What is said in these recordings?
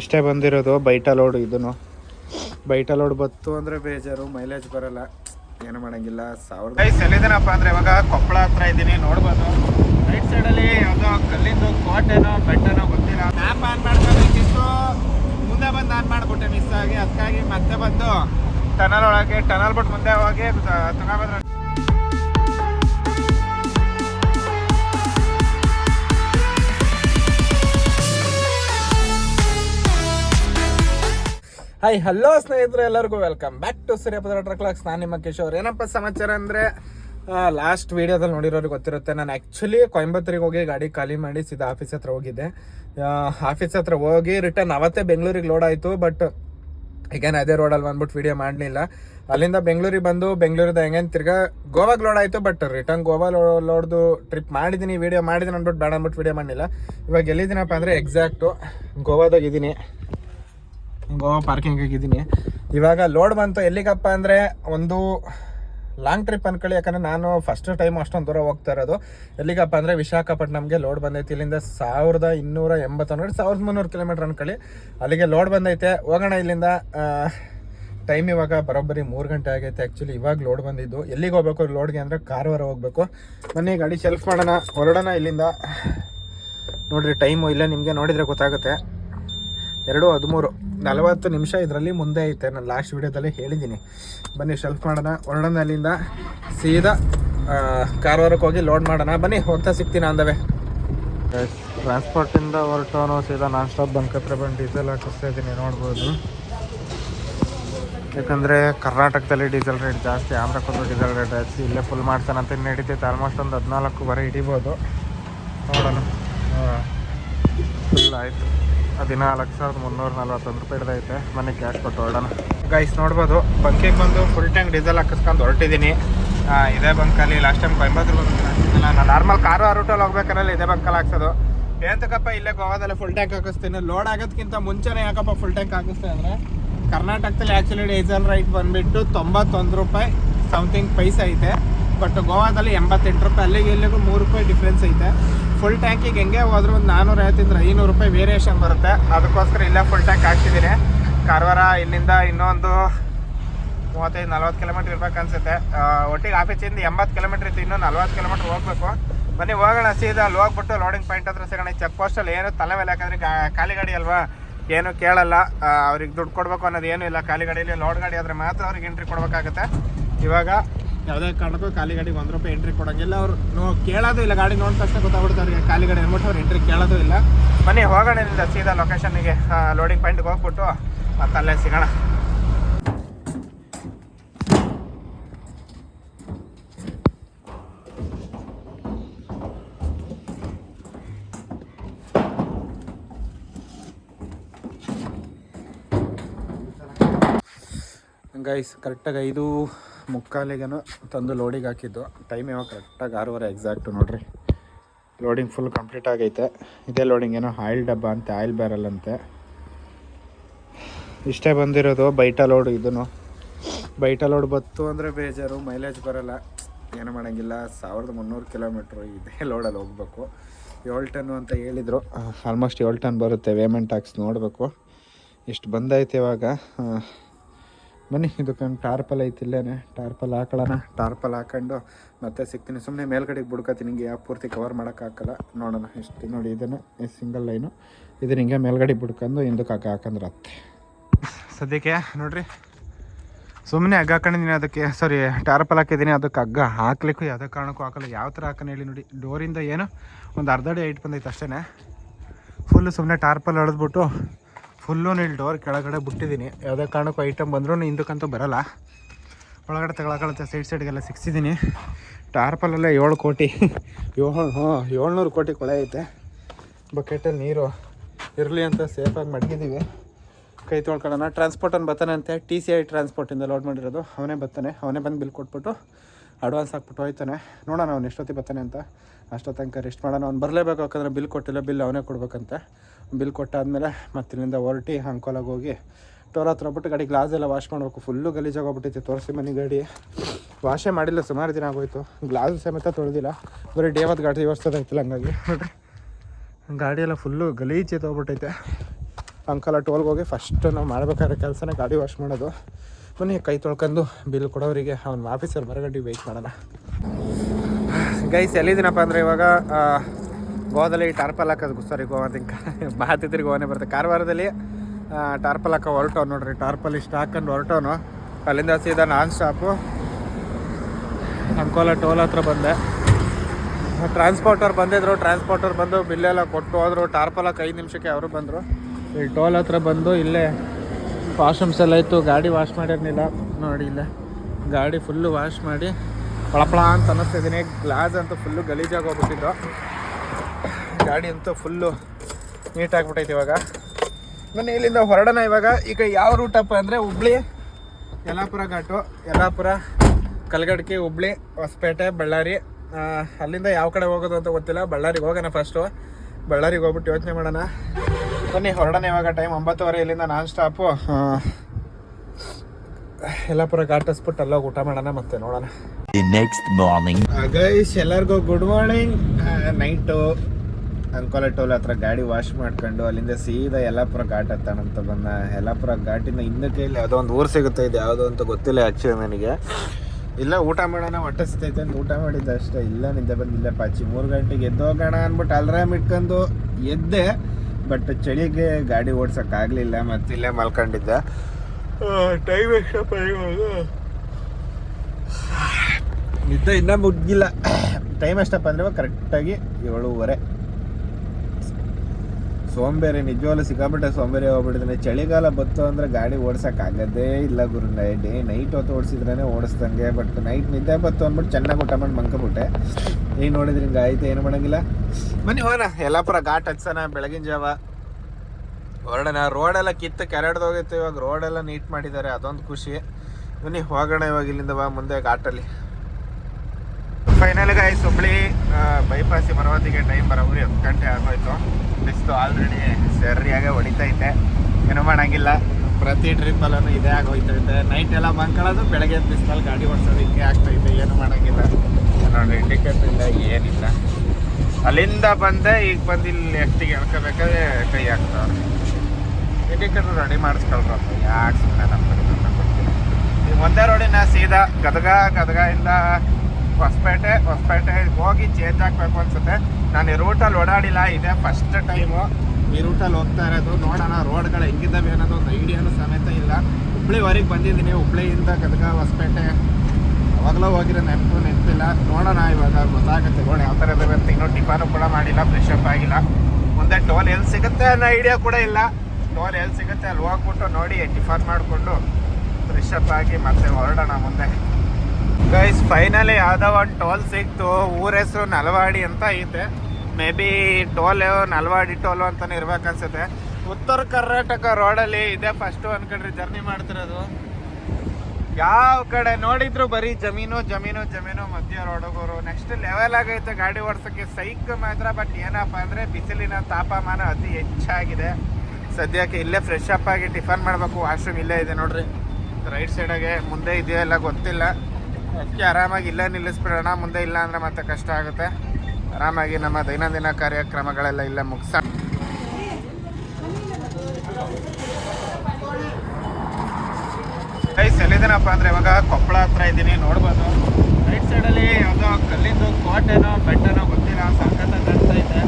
ಇಷ್ಟೇ ಬಂದಿರೋದು ಬೈಟ ಲೋಡ್ ಇದನ್ನು. ಬೈಟ ಲೋಡ್ ಬತ್ತು ಅಂದರೆ ಬೇಜಾರು, ಮೈಲೇಜ್ ಬರಲ್ಲ. ಏನು ಮಾಡೋಂಗಿಲ್ಲ, ಸಾವಿರದ ಐದು ಎಲ್ಲಿದ್ದೀನಪ್ಪ ಅಂದರೆ ಇವಾಗ ಕೊಪ್ಪಳ ಹತ್ರ ಇದ್ದೀನಿ, ನೋಡ್ಬೋದು. ರೈಟ್ ಸೈಡಲ್ಲಿ ಯಾವುದೋ ಕಲ್ಲಿಂದು ಕೋಟೆನೋ ಬೆಟ್ಟನೋ ಗೊತ್ತಿಲ್ಲ. ಮ್ಯಾಪ್ ಆನ್ ಮಾಡ್ಕೋಬೇಕಿತ್ತು. ಮುಂದೆ ಬಂದು ಆನ್ ಮಾಡ್ಬಿಟ್ಟೆ ಮಿಸ್ ಆಗಿ. ಅದಕ್ಕಾಗಿ ಮತ್ತೆ ಬಂದು ಟನಲ್ ಒಳಗೆ ಟನಲ್ ಬಿಟ್ಟು ಮುಂದೆ ಹೋಗಿ ತುಂಗಭದ್ರಾ ಹಾಯ್ ಹಲೋ ಸ್ನೇಹಿತರೆ, ಎಲ್ಲರಿಗೂ ವೆಲ್ಕಮ್ ಬ್ಯಾಕ್ ಟು ಸೂರ್ಯಪದ್ರ ಟ್ರಕ್ಲಾಕ್ಸ್ ನಾನು ನಿಮ್ಮ ಕಿಶೋರ್. ಏನಪ್ಪ ಸಮಾಚಾರ ಅಂದರೆ ಲಾಸ್ಟ್ ವೀಡಿಯೋದಲ್ಲಿ ನೋಡಿರೋರಿಗೆ ಗೊತ್ತಿರುತ್ತೆ, ನಾನು ಆ್ಯಕ್ಚುಲಿ ಕೊಯಂಬತ್ತೂರಿಗೆ ಹೋಗಿ ಗಾಡಿ ಖಾಲಿ ಮಾಡಿ ಸೀದಾ ಆಫೀಸ್ ಹತ್ರ ಹೋಗಿದ್ದೆ. ಆಫೀಸ್ ಹತ್ರ ಹೋಗಿ ರಿಟರ್ನ್ ಅವತ್ತೇ ಬೆಂಗಳೂರಿಗೆ ಲೋಡ್ ಆಯಿತು ಬಟ್ ಈಗೇನು ಅದೇ ರೋಡಲ್ಲಿ ಬಂದ್ಬಿಟ್ಟು ವೀಡಿಯೋ ಮಾಡಲಿಲ್ಲ. ಅಲ್ಲಿಂದ ಬೆಂಗಳೂರಿಗೆ ಬಂದು, ಬೆಂಗಳೂರಿಂದ ಹೆಂಗೇನು ತಿರ್ಗಾ ಗೋವಾಗೆ ಲೋಡ್ ಆಯಿತು ಬಟ್ ರಿಟರ್ನ್ ಗೋವಾ ಲೋ ಲೋಡ್ದು ಟ್ರಿಪ್ ಮಾಡಿದ್ದೀನಿ ವೀಡಿಯೋ ಮಾಡಿದ್ದೀನಿ ಅಂದ್ಬಿಟ್ಟು ಬೇಡ ಅಂದ್ಬಿಟ್ಟು ವೀಡಿಯೋ ಮಾಡಲಿಲ್ಲ. ಇವಾಗ ಎಲ್ಲಿದ್ದೀನಪ್ಪ ಅಂದರೆ ಎಕ್ಸಾಕ್ಟು ಗೋವಾದಾಗ ಗೋವಾ ಪಾರ್ಕಿಂಗ್ ಆಗಿದ್ದೀನಿ ಇವಾಗ ಲೋಡ್ ಬಂತು. ಎಲ್ಲಿಗಪ್ಪ ಅಂದರೆ ಒಂದು ಲಾಂಗ್ ಟ್ರಿಪ್ ಅನ್ಕೊಳ್ಳಿ. ಯಾಕಂದರೆ ನಾನು ಫಸ್ಟ್ ಟೈಮ್ ಅಷ್ಟೊಂದು ದೂರ ಹೋಗ್ತಾ ಇರೋದು. ಎಲ್ಲಿಗಪ್ಪ ಅಂದರೆ ವಿಶಾಖಪಟ್ಟಣಂಗೆ ಲೋಡ್ ಬಂದೈತಿ. ಇಲ್ಲಿಂದ ಸಾವಿರದ ಇನ್ನೂರ ಎಂಬತ್ತೊಂದು ಸಾವಿರದ ಮುನ್ನೂರು ಕಿಲೋಮೀಟ್ರ್ ಅನ್ಕೊಳ್ಳಿ. ಅಲ್ಲಿಗೆ ಲೋಡ್ ಬಂದೈತೆ. ಹೋಗೋಣ ಇಲ್ಲಿಂದ. ಟೈಮ್ ಇವಾಗ ಬರೋಬ್ಬರಿ ಮೂರು ಗಂಟೆ ಆಗೈತೆ. ಆ್ಯಕ್ಚುಲಿ ಇವಾಗ ಲೋಡ್ ಬಂದಿದ್ದು. ಎಲ್ಲಿಗೆ ಹೋಗ್ಬೇಕು? ಲೋಡ್ಗೆ ಅಂದರೆ ಕಾರವಾರ ಹೋಗ್ಬೇಕು. ಬನ್ನಿ, ಗಾಡಿ ಸೆಲ್ಫ್ ಮಾಡೋಣ. ಹೊರಡೋಣ ಇಲ್ಲಿಂದ. ನೋಡಿರಿ ಟೈಮು ಇಲ್ಲ ನಿಮಗೆ ನೋಡಿದರೆ ಗೊತ್ತಾಗುತ್ತೆ. ಎರಡು ಹದಿಮೂರು. ನಲವತ್ತು ನಿಮಿಷ ಇದರಲ್ಲಿ ಮುಂದೆ ಐತೆ. ನಾನು ಲಾಸ್ಟ್ ವೀಡಿಯೋದಲ್ಲಿ ಹೇಳಿದ್ದೀನಿ. ಬನ್ನಿ ಶೆಲ್ಫ್ ಮಾಡೋಣ. ಹೊರಡೋಣ ಅಲ್ಲಿಂದ ಸೀದಾ ಕಾರವಾರಕ್ಕೆ ಹೋಗಿ ಲೋಡ್ ಮಾಡೋಣ. ಬನ್ನಿ, ಹೋಗ್ತಾ ಸಿಗ್ತೀನಿ ಅಂದವೆ ಟ್ರಾನ್ಸ್ಪೋರ್ಟಿಂದ ಹೊರಟೋನು ಸೀದಾ ನಾನ್ ಸ್ಟಾಪ್ ಬಂಕ್ ಹತ್ರ ಬಂದು ಡೀಸೆಲ್ ಹಾಕಿಸ್ತಾ ಇದ್ದೀನಿ, ನೋಡ್ಬೋದು. ಯಾಕಂದರೆ ಕರ್ನಾಟಕದಲ್ಲಿ ಡೀಸೆಲ್ ರೇಟ್ ಜಾಸ್ತಿ ಆಂಧ್ರಕ್ಕೂ ಡೀಸೆಲ್ ರೇಟ್ ಜಾಸ್ತಿ, ಇಲ್ಲೇ ಫುಲ್ ಮಾಡ್ತಾನಂತ ನಡೀತೈತೆ ಆಲ್ಮೋಸ್ಟ್ ಒಂದು ಹದಿನಾಲ್ಕು ಬರೀ ಹಿಡಿಬೋದು. ನೋಡೋಣ. ಫುಲ್ ಆಯಿತು. ಹದಿನಾಲ್ಕು ಸಾವಿರದ ಮುನ್ನೂರ ನಲ್ವತ್ತೊಂದು ರೂಪಾಯಿ ಹಿಡ್ದೈತೆ. ಮನೆ ಕ್ಯಾಶ್ ಕೊಟ್ಟು ಹೊರಡೋಣ. ಗೈಸ್ ನೋಡ್ಬೋದು. ಬಂಕಿಗೆ ಬಂದು ಫುಲ್ ಟ್ಯಾಂಕ್ ಡೀಸೆಲ್ ಹಾಕಿಸ್ಕೊಂಡು ಹೊರಟಿದ್ದೀನಿ. ಇದೇ ಬಂಕಲ್ಲಿ ಲಾಸ್ಟ್ ಟೈಮ್ ಕೊಯಂಬತ್ತೂರು ಬಂದಿಲ್ಲ ನಾನು ನಾರ್ಮಲ್ ಕಾರು ಆ ರೂಟಲ್ಲಿ ಹೋಗ್ಬೇಕಾದ್ರೆ ಇದೇ ಬಂಕಲ್ಲಿ ಹಾಕ್ಸೋದು. ಏತಕ್ಕಪ್ಪ ಇಲ್ಲೇ ಗೋವಾದಲ್ಲಿ ಫುಲ್ ಟ್ಯಾಂಕ್ ಹಾಕಿಸ್ತೀನಿ. ಲೋಡ್ ಆಗೋದಕ್ಕಿಂತ ಮುಂಚೆನೇ ಯಾಕಪ್ಪ ಫುಲ್ ಟ್ಯಾಂಕ್ ಹಾಕಿಸ್ತೀನಿ ಅಂದರೆ, ಕರ್ನಾಟಕದಲ್ಲಿ ಆ್ಯಕ್ಚುಲಿ ಡೀಸೆಲ್ ರೈಟ್ ಬಂದುಬಿಟ್ಟು ತೊಂಬತ್ತೊಂದು ರೂಪಾಯಿ ಸಮಥಿಂಗ್ ಪೈಸೆ ಐತೆ. ಬಟ್ ಗೋವಾದಲ್ಲಿ ಎಂಬತ್ತೆಂಟು ರೂಪಾಯಿ, ಅಲ್ಲಿಗೆ ಇಲ್ಲಿಗೂ ಮೂರು ರೂಪಾಯಿ ಡಿಫ್ರೆನ್ಸ್ ಐತೆ. ಫುಲ್ ಟ್ಯಾಂಕಿಗೆ ಹೆಂಗೆ ಹೋದ್ರು ಒಂದು ನಾನ್ನೂರ ಐವತ್ತಿಂದ ಐನೂರು ರೂಪಾಯಿ ವೇರಿಯೇಷನ್ ಬರುತ್ತೆ. ಅದಕ್ಕೋಸ್ಕರ ಇಲ್ಲೇ ಫುಲ್ ಟ್ಯಾಂಕ್ ಹಾಕ್ಸಿದ್ದೀನಿ ಕಾರವಾರ ಇಲ್ಲಿಂದ ಇನ್ನೊಂದು ಮೂವತ್ತೈದು, ನಲ್ವತ್ತು ಕಿಲೋಮೀಟ್ರ್ ಇರ್ಬೇಕು ಅನ್ಸುತ್ತೆ. ಒಟ್ಟಿಗೆ ಆಫೀಸಿಂದ ಎಂಬತ್ತು ಕಿಲೋಮೀಟ್ರ್ ಇತ್ತು, ಇನ್ನೂ ನಲ್ವತ್ತು ಕಿಲೋಮೀಟ್ರ್ ಹೋಗ್ಬೇಕು. ಬನ್ನಿ, ಹೋಗೋಣ, ಸೀದಾ ಅಲ್ಲಿ ಹೋಗ್ಬಿಟ್ಟು ಲೋಡಿಂಗ್ ಪಾಯಿಂಟ್ ಹತ್ರ ಸಿಗೋಣ ಚೆಕ್ ಪೋಸ್ಟಲ್ಲಿ ಏನು ತಲೆ ಮೇಲೆ ಯಾಕಂದರೆ ಖಾಲಿ ಗಾಡಿ ಅಲ್ವಾ? ಏನು ಕೇಳಲ್ಲ. ಅವ್ರಿಗೆ ದುಡ್ಡು ಕೊಡಬೇಕು ಅನ್ನೋದು ಏನೂ ಇಲ್ಲ. ಖಾಲಿ ಗಾಡಿಯಲ್ಲಿ ಲೋಡ್ ಗಾಡಿ ಆದರೆ ಮಾತ್ರ ಅವ್ರಿಗೆ ಎಂಟ್ರಿ ಕೊಡಬೇಕಾಗುತ್ತೆ. ಇವಾಗ ಯಾವುದೇ ಕಾರಣಕ್ಕೂ ಖಾಲಿ ಗಾಡಿಗೆ ಒಂದು ರೂಪಾಯಿ ಎಂಟ್ರಿ ಕೊಡೋಂಗಿಲ್ಲ. ಅವ್ರು ನೋ, ಕೇಳೋದು ಇಲ್ಲ. ಗಾಡಿ ನೋಡಿದ ತಕ್ಷಣ ಗೊತ್ತಾಗ್ಬಿಡ್ತಾರೆ ಅವ್ರಿಗೆ. ಖಾಲಿ ಗಾಡಿ ಅಂದ್ಬಿಟ್ಟು ಅವ್ರು ಎಂಟ್ರಿ ಕೇಳೋದು ಇಲ್ಲ. ಬನ್ನಿ, ಹೋಗೋಣ ಇಲ್ಲಿಂದ ಸೀದಾ ಲೊಕೇಶನ್ಗೆ ಲೋಡಿಂಗ್ ಪಾಯಿಂಟ್ಗೆ ಹೋಗ್ಬಿಟ್ಟು ಮತ್ತೆ ಅಲ್ಲೇ ಸಿಗೋಣ. ಗೈಸ್ ಕರೆಕ್ಟಾಗಿ ಐದು ಮುಕ್ಕಾಲಿಗೇನು ತಂದು ಲೋಡಿಗೆ ಹಾಕಿದ್ದು. ಟೈಮ್ ಯಾವಾಗ ಕರೆಕ್ಟಾಗಿ ಆರೂವರೆ ಎಕ್ಸಾಕ್ಟು ನೋಡಿರಿ. ಲೋಡಿಂಗ್ ಫುಲ್ ಕಂಪ್ಲೀಟ್ ಆಗೈತೆ. ಇದೇ ಲೋಡಿಂಗ್ ಏನೋ ಆಯಿಲ್ ಡಬ್ಬ ಅಂತೆ ಆಯಿಲ್ ಬ್ಯಾರಲ್ ಅಂತೆ. ಇಷ್ಟೇ ಬಂದಿರೋದು ಬೈಟ ಲೋಡ್ ಇದನ್ನು ಬೈಟ ಲೋಡ್ ಬತ್ತು ಅಂದರೆ ಬೇಜಾರು ಮೈಲೇಜ್ ಬರೋಲ್ಲ. ಏನು ಮಾಡೋಂಗಿಲ್ಲ. ಸಾವಿರದ ಮುನ್ನೂರು ಕಿಲೋಮೀಟ್ರು ಇದೇ ಲೋಡಲ್ಲಿ ಹೋಗ್ಬೇಕು. ಏಳು ಟನ್ನು ಅಂತ ಹೇಳಿದರು. ಆಲ್ಮೋಸ್ಟ್ ಏಳು ಟನ್ ಬರುತ್ತೆ ವೇಮೆಂಟ್ ಟ್ಯಾಕ್ಸ್ ನೋಡಬೇಕು. ಇಷ್ಟು ಬಂದೈತೆ ಇವಾಗ. ಬನ್ನಿ ಇದಕ್ಕೊಂದು ಟಾರ್ಪಲ್ ಐತಿ ಇಲ್ಲೇನೆ. ಟಾರ್ಪಲ್ ಹಾಕೊಳ್ಳೋಣ. ಟಾರ್ಪಲ್ ಹಾಕೊಂಡು ಮತ್ತೆ ಸಿಗ್ತೀನಿ. ಸುಮ್ಮನೆ ಮೇಲ್ಗಡೆಗೆ ಬುಡ್ಕೋತೀನಿ ಹಿಂಗೆ ಯಾವ ಪೂರ್ತಿ ಕವರ್ ಮಾಡೋಕ್ಕಾಗಲ್ಲ ನೋಡೋಣ ಎಷ್ಟು ನೋಡಿ ಇದನ್ನು. ಸಿಂಗಲ್ ಲೈನು ಇದನ್ನ ಹಿಂಗೆ ಮೇಲ್ಗಡೆ ಬುಡ್ಕೊಂಡು ಹಿಂದಕ್ಕೆ ಹಾಕಿ ಹಾಕಂದ್ರೆ ಅತ್ತೆ ಸದ್ಯಕ್ಕೆ ನೋಡ್ರಿ. ಸುಮ್ಮನೆ ಹಗ್ಗ ಹಾಕೊಂಡಿದ್ದೀನಿ ಅದಕ್ಕೆ. ಸಾರಿ ಟಾರ್ಪಲ್ ಹಾಕಿದ್ದೀನಿ. ಅದಕ್ಕೆ ಹಗ್ಗ ಹಾಕ್ಲಿಕ್ಕೂ ಯಾವುದೇ ಕಾರಣಕ್ಕೂ ಹಾಕಲ್ಲ. ಯಾವ ಥರ ಹಾಕೋಣ ಹೇಳಿ ನೋಡಿ. ಡೋರಿಂದ ಏನು? ಒಂದು ಅರ್ಧ ಅಡಿ ಐಟ್ ಬಂದೈತೆ ಅಷ್ಟೇ ಫುಲ್ಲು ಸುಮ್ಮನೆ ಟಾರ್ಪಲ್ ಹೊಡೆದ್ಬಿಟ್ಟು ಫುಲ್ಲು ನಿಲ್ ಡೋರ್ ಕೆಳಗಡೆ ಬಿಟ್ಟಿದ್ದೀನಿ. ಯಾವುದೇ ಕಾರಣಕ್ಕೂ ಐಟಮ್ ಬಂದರೂ ಹಿಂದಕ್ಕಂತೂ ಬರಲ್ಲ. ಒಳಗಡೆ ತಗೊಳಕಳುತ್ತೆ ಸೈಡ್ ಸೈಡ್ಗೆಲ್ಲ ಸಿಕ್ಸಿದ್ದೀನಿ. ಟಾರ್ಪಲಲ್ಲೇ ಏಳು ಕೋಟಿ. ಏಳು ಹ್ಞೂ ಏಳ್ನೂರು ಕೋಟಿ ಕೊಳೆ ಐತೆ. ಬಕೆಟಲ್ಲಿ ನೀರು ಇರಲಿ ಅಂತ ಸೇಫಾಗಿ ಮಡಗಿದ್ದೀವಿ. ಕೈ ತೊಳ್ಕೊಳ್ಳೋಣ. ಟ್ರಾನ್ಸ್ಪೋರ್ಟನ್ನು ಬರ್ತಾನೆ ಅಂತೆ. ಟಿ ಸಿ ಐ ಟ್ರಾನ್ಸ್ಪೋರ್ಟಿಂದ ಲೋಡ್ ಮಾಡಿರೋದು. ಅವನೇ ಬರ್ತಾನೆ. ಅವನೇ ಬಂದು ಬಿಲ್ ಕೊಟ್ಬಿಟ್ಟು ಅಡ್ವಾನ್ಸ್ ಹಾಕ್ಬಿಟ್ಟು ಹೋಯ್ತಾನೆ. ನೋಡೋಣ ಅವ್ನು ಎಷ್ಟೊತ್ತಿಗೆ ಬರ್ತಾನೆ ಅಂತ. ಅಷ್ಟೋ ತನಕ ರೆಸ್ಟ್ ಮಾಡೋಣ. ಅವ್ನು ಬರಲೇಬೇಕು, ಯಾಕಂದರೆ ಬಿಲ್ ಕೊಟ್ಟಿಲ್ಲ ಬಿಲ್ ಅವನೇ ಕೊಡ್ಬೇಕಂತ. ಬಿಲ್ ಕೊಟ್ಟಾದಮೇಲೆ ಮತ್ತೆ ಇಲ್ಲಿಂದ ಹೊರಟಿ ಅಂಕೋಲಾಗಿ ಹೋಗಿ ಟೋರ್ ಹತ್ರ ಹೋಗ್ಬಿಟ್ಟು ಗಾಡಿ ಗ್ಲಾಸ್ ಎಲ್ಲ ವಾಶ್ ಮಾಡಬೇಕು. ಫುಲ್ಲು ಗಲೀಜಾಗೋಗ್ಬಿಟ್ಟೈತೆ ತೋರಿಸಿ ಮನೆ ಗಾಡಿ. ವಾಶೇ ಮಾಡಿಲ್ಲ, ಸುಮಾರು ದಿನ ಆಗೋಯ್ತು. ಗ್ಲಾಸ್ ಸಮೇತ ತೊಳೆದಿಲ್ಲ. ಬರೀ ಡೇ ಮತ್ತು ಗಾಡಿ ಓಡಿಸೋದಾಯ್ತಿಲ್ಲ ಹಂಗಾಗಿ. ನೋಡಿರಿ ಗಾಡಿ ಎಲ್ಲ ಫುಲ್ಲು ಗಲೀಜ್ ಹೋಗ್ಬಿಟ್ಟೈತೆ ಅಂಕಲ ಟೋಲ್ಗೆ ಹೋಗಿ ಫಸ್ಟ್ ನಾವು ಮಾಡ್ಬೇಕಾದ್ರೆ ಕೆಲಸನೇ ಗಾಡಿ ವಾಶ್ ಮಾಡೋದು. ಬನ್ನಿ ಕೈ ತೊಳ್ಕೊಂಡು ಬಿಲ್ ಕೊಡೋರಿಗೆ ಅವ್ನು ಆಫೀಸರ್ ಬರಗಡ್ಡಿ ವೆಯ್ಟ್ ಮಾಡೋಣ. ಗೈಸ್, ಎಲ್ಲಿದ್ದೀನಪ್ಪ ಅಂದರೆ ಇವಾಗ ಗೋವಾದಲ್ಲಿ ಟಾರ್ಪಲ್ ಹಾಕೋದು ಸಾರಿ ಗೋವಾ ಅಂತ ಬಾತಿದ್ರಿ ಗೋವಾನೇ ಬರುತ್ತೆ. ಕಾರವಾರದಲ್ಲಿ ಟಾರ್ಪಲ್ ಹಾಕೋ ಹೊರಟವ್ ನೋಡ್ರಿ, ಟಾರ್ಪಲ್ ಇಷ್ಟು ಹಾಕೊಂಡು ಹೊರಟವನು. ಅಲ್ಲಿಂದ ಸೀದಾ ನಾನ್ ಸ್ಟಾಪು, ಅಂಕೋಲ ಟೋಲ್ ಹತ್ರ ಬಂದೆ. ಟ್ರಾನ್ಸ್ಪೋರ್ಟರ್ ಬಂದಿದ್ರು ಟ್ರಾನ್ಸ್ಪೋರ್ಟರ್ ಬಂದು ಬಿಲ್ಲೆಲ್ಲ ಕೊಟ್ಟು ಹೋದ್ರು ಹಾಕಿ ಐದು ನಿಮಿಷಕ್ಕೆ ಅವರು ಬಂದರು. ಇಲ್ಲಿ ಟೋಲ್ ಹತ್ರ ಬಂದು ಇಲ್ಲೇ ವಾಶ್ರೂಮ್ಸ್ ಎಲ್ಲ ಇತ್ತು, ಗಾಡಿ ವಾಶ್ ಮಾಡಿರಲಿಲ್ಲ. ನೋಡಿ ಇಲ್ಲೇ, ಗಾಡಿ ಫುಲ್ಲು ವಾಶ್ ಮಾಡಿ ಪಳಪಳ ಅಂತ ಅನ್ನಿಸ್ತಿದ್ದೀನಿ ಗ್ಲಾಸ್ ಅಂತೂ ಫುಲ್ಲು ಗಲೀಜಾಗಿ ಹೋಗ್ಬಿಟ್ಟಿದ್ದು. ಗಾಡಿ ಅಂತೂ ಫುಲ್ಲು ನೀಟಾಗ್ಬಿಟ್ಟೈತೆ ಇವಾಗ. ನಾನು ಇಲ್ಲಿಂದ ಹೊರಡೋಣ ಇವಾಗ. ಈಗ ಯಾವ ರೂಟಪ್ಪ ಅಂದರೆ ಹುಬ್ಳಿ, ಯಲ್ಲಾಪುರ ಘಾಟು, ಯಲ್ಲಾಪುರ, ಕಲ್ಗಡ್ಕಿ, ಹುಬ್ಳಿ, ಹೊಸಪೇಟೆ, ಬಳ್ಳಾರಿ. ಅಲ್ಲಿಂದ ಯಾವ ಕಡೆ ಹೋಗೋದು ಅಂತ ಗೊತ್ತಿಲ್ಲ. ಬಳ್ಳಾರಿಗೆ ಹೋಗೋಣ ಫಸ್ಟು ಬಳ್ಳಾರಿಗೆ ಹೋಗ್ಬಿಟ್ಟು ಯೋಚನೆ ಮಾಡೋಣ. ಬನ್ನಿ, ಹೊರಡೋಣ ಇವಾಗ. ಟೈಮ್ ಒಂಬತ್ತುವರೆ, ಇಲ್ಲಿಂದ ನಾನ್ ಸ್ಟಾಪು ಯಲ್ಲಾಪುರ ಘಾಟ್ ಹಸ್ಬಿಟ್ಟು ಅಲ್ಲೋಗಿ ಊಟ ಮಾಡೋಣ ಮತ್ತೆ ನೋಡೋಣ. The ನೆಕ್ಸ್ಟ್ ಮಾರ್ನಿಂಗ್ ಗೈಸ್ ಎಲ್ಲರಿಗೂ good morning night Ankola toll ಹತ್ರ ಗಾಡಿ ವಾಶ್ ಮಾಡ್ಕೊಂಡು ಅಲ್ಲಿಂದ ಸೀದಾ ಯಲ್ಲಾಪುರ ಘಾಟ್ ಹತ್ತಾನಂತ ಬಂದ. ಯಲ್ಲಾಪುರ ಘಾಟಿನ ಹಿಂದಕ್ಕೆ ಇಲ್ಲಿ ಯಾವುದೋ ಒಂದು ಊರು ಸಿಗುತ್ತೆ ಇದು ಯಾವುದೋ ಅಂತ ಗೊತ್ತಿಲ್ಲ ಆ್ಯಕ್ಚುಲಿ ನನಗೆ. ಇಲ್ಲ ಊಟ ಮಾಡೋಣ ಹೊಟ್ಟೆ ಸಿತೈತೆ ಅಂತ ಊಟ ಮಾಡಿದ್ದೆ ಅಷ್ಟೇ. ಇಲ್ಲ ನಿದ್ದೆ ಬಂದಿಲ್ಲ. ಪಾಚಿ ಮೂರು ಗಂಟೆಗೆ ಎದ್ದೋಗೋಣ ಅಂದ್ಬಿಟ್ಟು ಅಲ್ರಾಮ್ ಇಟ್ಕೊಂಡು ಎದ್ದೆ. ಬಟ್ ಚಳಿಗೆ ಗಾಡಿ ಓಡ್ಸೋಕ್ಕಾಗಲಿಲ್ಲ ಮತ್ತಿಲ್ಲೇ ಮಲ್ಕೊಂಡಿದ್ದೆ. ಟೈಮ್ ಎಷ್ಟಪ್ಪ ಇವಾಗ ನಿದ್ದೆ ಇನ್ನೂ ಮುಗ್ಗಿಲ್ಲ ಟೈಮ್ ಎಷ್ಟಪ್ಪ ಅಂದ್ರೆ ಕರೆಕ್ಟಾಗಿ ಏಳುವರೆ. ಸೋಂಬೇರಿ, ನಿಜವಾಗ್ಲೂ ಸಿಕ್ಕಾಬಿಟ್ಟೆ ಸೋಂಬೇರಿ ಹೋಗ್ಬಿಟ್ಟಿದ್ದಾನೆ ಚಳಿಗಾಲ ಬತ್ತು ಅಂದ್ರೆ ಗಾಡಿ ಓಡ್ಸಕ್ ಆಗದೇ ಇಲ್ಲ ಗುರು. ಡೇ ನೈಟ್ ಹೊತ್ತು ಓಡಿಸಿದ್ರೇನೆ ಓಡಿಸ್ದಂಗೆ ಬಟ್ ನೈಟ್ ನಿದ್ದೆ ಬತ್ತು ಅಂದ್ಬಿಟ್ಟು ಚೆನ್ನಾಗಿ ಊಟ ಮಾಡಿ ಮಂಕಬಿಟ್ಟೆ. ಈಗ ನೋಡಿದ್ರೆ? ಹಿಂಗೆ ಆಯ್ತು? ಏನು ಮಾಡಂಗಿಲ್ಲ. ಬನ್ನಿ ಹೋಗೋಣ. ಯಲ್ಲಾಪುರ ಘಾಟ್ ಹಚ್ಚನ ಬೆಳಗಿನ ಜಾವ. ಹೊರಡೋಣ. ರೋಡೆಲ್ಲ ಕಿತ್ತು ಕೆರಡ್ದೋಗಿತ್ತು ಇವಾಗ ರೋಡೆಲ್ಲ ನೀಟ್ ಮಾಡಿದ್ದಾರೆ. ಅದೊಂದು ಖುಷಿ. ಬನ್ನಿ, ಹೋಗೋಣ ಇವಾಗ ಇಲ್ಲಿಂದ ಬಾ, ಮುಂದೆ ಘಾಟಲ್ಲಿ. ಫೈನಲ್ ಗಾಯ್ಸ್ ಹುಬ್ಳಿ ಬೈಪಾಸಿ ಬರೋದಿಗೆ ಟೈಮ್ ಬರೋಬ್ರಿ ಹತ್ತು ಗಂಟೆ ಆಗೋಯ್ತು. ಬಿಸಿಲು ಆಲ್ರೆಡಿ ಸರಿಯಾಗೆ ಹೊಡಿತೈತೆ. ಏನೂ ಮಾಡಂಗಿಲ್ಲ. ಪ್ರತಿ ಟ್ರಿಪ್ಪಲ್ಲೂ ಇದೇ ಆಗೋಯ್ತೈತೆ. ನೈಟ್ ಎಲ್ಲ ಮಂಕೊಳ್ಳೋದು ಬೆಳಗ್ಗೆ ಬಿಸಿಲಲ್ಲಿ ಗಾಡಿ ಓಡಿಸೋದು ಹಿಂಗೆ ಆಗ್ತೈತೆ. ಏನು ಮಾಡಂಗಿಲ್ಲ. ನೋಡಿ ಟಿಕೆಟ್ ಇಲ್ಲ, ಏನಿಲ್ಲ. ಅಲ್ಲಿಂದ ಬಂದೆ, ಈಗ ಬಂದು ಇಲ್ಲಿ ಎಷ್ಟಿಗೆ ಹೇಳ್ಕೋಬೇಕಾದ್ರೆ ಕೈ ಹಾಕ್ತಾವ್ರಿ ಟಿಕೆಟ್ ರೆಡಿ ಮಾಡಿಸ್ಕೊಳ್ರಪ್ಪ ಯಾಕೆ ಸುಮ್ಮನೆ ನಮ್ಮ ಒಂದೇ ರೋಡಿನ ಸೀದಾ ಗದಗ ಗದಗದಿಂದ ಹೊಸಪೇಟೆ ಹೊಸಪೇಟೆ ಹೋಗಿ ಚೇಂಜ್ ಆಗಬೇಕು ಅನ್ಸುತ್ತೆ. ನಾನು ಈ ರೂಟಲ್ಲಿ ಓಡಾಡಿಲ್ಲ, ಇದೇ ಫಸ್ಟ್ ಟೈಮು ಈ ರೂಟಲ್ಲಿ ಹೋಗ್ತಾ ಇರೋದು, ನೋಡೋಣ ರೋಡ್ಗಳು ಹೆಂಗಿದ್ದಾವೆ ಅನ್ನೋದು ಒಂದು ಐಡಿಯಾನು ಸಮೇತ ಇಲ್ಲ. ಹುಬ್ಳಿವರೆಗೆ ಬಂದಿದ್ದೀನಿ, ಹುಬ್ಳಿಯಿಂದ ಗದಗ, ಹೊಸಪೇಟೆ. ಅವಾಗಲೂ ಹೋಗಿರೋ ನೆನಪು ನೆನಪಿಲ್ಲ. ನೋಡೋಣ ಇವಾಗ, ಗೊತ್ತಾಗುತ್ತೆ ರೋಡ್ ಯಾವ ಥರ ಇದಾವೆ ಅಂತ. ಇನ್ನೂ ಟಿಫಾನು ಕೂಡ ಮಾಡಿಲ್ಲ ಫ್ರೆಶ್ ಆಗಿಲ್ಲ. ಮುಂದೆ ಟೋಲ್ ಎಲ್ಲಿ ಸಿಗುತ್ತೆ ಅನ್ನೋ ಐಡಿಯಾ ಕೂಡ ಇಲ್ಲ. ಟೋಲ್ ಎಲ್ಲಿ ಸಿಗುತ್ತೆ ಅಲ್ಲಿ ಹೋಗ್ಬಿಟ್ಟು ನೋಡಿ ಟಿಫಾನ್ ಮಾಡಿಕೊಂಡು ಫ್ರೆಶ್ ಆಗಿ ಮತ್ತೆ ಹೊರಡೋಣ ಮುಂದೆ. ಗೈಸ್ ಫೈನಲಿ ಯಾವುದೋ ಒಂದು ಟೋಲ್ ಸಿಕ್ತು. ಊರ ಹೆಸರು ನಲವಾಡಿ ಅಂತ ಐತೆ. May be toll Nalawadi toll ಅಂತಾನೆ ಇರ್ಬೇಕನ್ಸುತ್ತೆ ಉತ್ತರ ಕರ್ನಾಟಕ ರೋಡಲ್ಲಿ ಇದೇ ಫಸ್ಟು ಅನ್ಕೊಂಡ್ರಿ ಜರ್ನಿ ಮಾಡ್ತಿರೋದು. ಯಾವ ಕಡೆ ನೋಡಿದ್ರು ಬರೀ ಜಮೀನು ಜಮೀನು ಜಮೀನು, ಮಧ್ಯ ರೋಡಗೋರು ನೆಕ್ಸ್ಟ್ ಲೆವೆಲ್ ಆಗೈತೆ ಗಾಡಿ ಓಡಿಸೋಕ್ಕೆ. ಸೈಕ್ ಮಾತ್ರ ಬಟ್ ಏನಪ್ಪ ಅಂದರೆ ಬಿಸಿಲಿನ ತಾಪಮಾನ ಅತಿ ಹೆಚ್ಚಾಗಿದೆ. ಸದ್ಯಕ್ಕೆ ಇಲ್ಲೇ ಫ್ರೆಶ್ ಅಪ್ ಆಗಿ ಟಿಫನ್ ಮಾಡಬೇಕು. ವಾಶ್ರೂಮ್ ಇಲ್ಲೇ ಇದೆ ನೋಡ್ರಿ. ರೈಟ್ ಸೈಡಾಗೆ ಮುಂದೆ ಇದೆಯಲ್ಲ ಗೊತ್ತಿಲ್ಲ. ಅದಕ್ಕೆ ಆರಾಮಾಗಿ ಇಲ್ಲೇ ನಿಲ್ಲಿಸ್ಬಿಡೋಣ. ಮುಂದೆ ಇಲ್ಲ ಅಂದರೆ ಮತ್ತೆ ಕಷ್ಟ ಆಗುತ್ತೆ. ಆರಾಮಾಗಿ ನಮ್ಮ ದೈನಂದಿನ ಕಾರ್ಯಕ್ರಮಗಳೆಲ್ಲ ಇಲ್ಲೇ ಮುಗಿಸ ಐ ಎಲ್ಲಿದ್ದೀನಪ್ಪ ಅಂದರೆ ಇವಾಗ ಕೊಪ್ಪಳ ಹತ್ರ ಇದ್ದೀನಿ, ನೋಡ್ಬೋದು. ರೈಟ್ ಸೈಡಲ್ಲಿ ಯಾವುದೋ ಕಲ್ಲಿಂದು ಕೋಟೆನೋ ಬೆಟ್ಟನೋ ಗೊತ್ತಿಲ್ಲ ಸಖತ್ತ ಕಾಣ್ತೈತೆ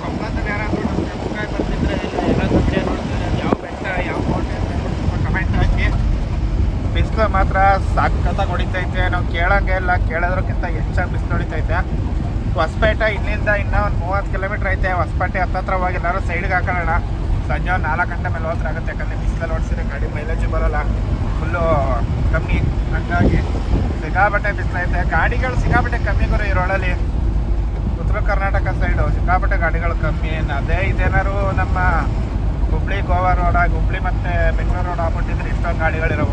ಕೊಪ್ಪಳದಲ್ಲಿ ಯಾರಾದರೂ ನಮ್ಮ ಸಬ್ಸ್ಕ್ರೈಬ್ ಬರ್ತಿದ್ರೆ ಇಲ್ಲ ಏನಾದರೂ ವಿಡಿಯೋ ನೋಡ್ತಿದ್ರೆ ಅದು ಯಾವ ಬೆಟ್ಟ ಯಾವ ಕೋಟೆ ಅಂತ ಹೇಳ್ಬಿಟ್ಟು ಸ್ವಲ್ಪ ಕಮೆಂಟ್ ಹಾಕಿ ಬಿಸಿಲು ಮಾತ್ರ ಸಖತ್ತಾಗಿ ಹೊಡಿತೈತೆ. ನಾವು ಕೇಳಂಗೆ ಇಲ್ಲ. ಕೇಳೋದ್ರಕ್ಕಿಂತ ಹೆಚ್ಚಾಗಿ ಬಿಸಿಲು ಹೊಡಿತೈತೆ ಹೊಸಪೇಟೆ ಇಲ್ಲಿಂದ ಇನ್ನೂ ಒಂದು ಮೂವತ್ತು ಕಿಲೋಮೀಟ್ರ್ ಐತೆ. ಹೊಸಪೇಟೆ ಹತ್ತತ್ರ ಹೋಗಿ ಎಲ್ಲರೂ ಸೈಡ್ಗೆ ಹಾಕೋಣ ಸಂಜೆ ಒಂದು ನಾಲ್ಕು ಗಂಟೆ ಮೇಲೆ ಹೋದ್ರೆ ಆಗುತ್ತೆ. ಯಾಕಂದರೆ ಬಿಸಿಲಲ್ಲಿ ಓಡಿಸಿದ್ರೆ ಗಾಡಿ ಮೈಲೇಜು ಬರೋಲ್ಲ. ಫುಲ್ಲು ಕಮ್ಮಿ. ಹಂಗಾಗಿ ಸಿಕ್ಕಾಪಟ್ಟೆ ಬಿಸಿಲೈತೆ ಗಾಡಿಗಳು ಸಿಕ್ಕಾಪಟ್ಟೆ ಕಮ್ಮಿ ಗುರು ಈ ರೋಡಲ್ಲಿ ಉತ್ತರ ಕರ್ನಾಟಕ ಸೈಡು ಸಿಕ್ಕಾಪಟ್ಟೆ ಗಾಡಿಗಳು ಕಮ್ಮಿ. ಅದೇ ಇದೇನಾದ್ರು ನಮ್ಮ ಹುಬ್ಳಿ, ಗೋವಾ ರೋಡ್ ಆಗಿ ಹುಬ್ಳಿ ಮತ್ತು ಬೆಂಗಳೂರು ರೋಡ್ ಆಗ್ಬಿಟ್ಟಿದ್ರೆ ಇಷ್ಟೊಂದು ಗಾಡಿಗಳಿರೋವು.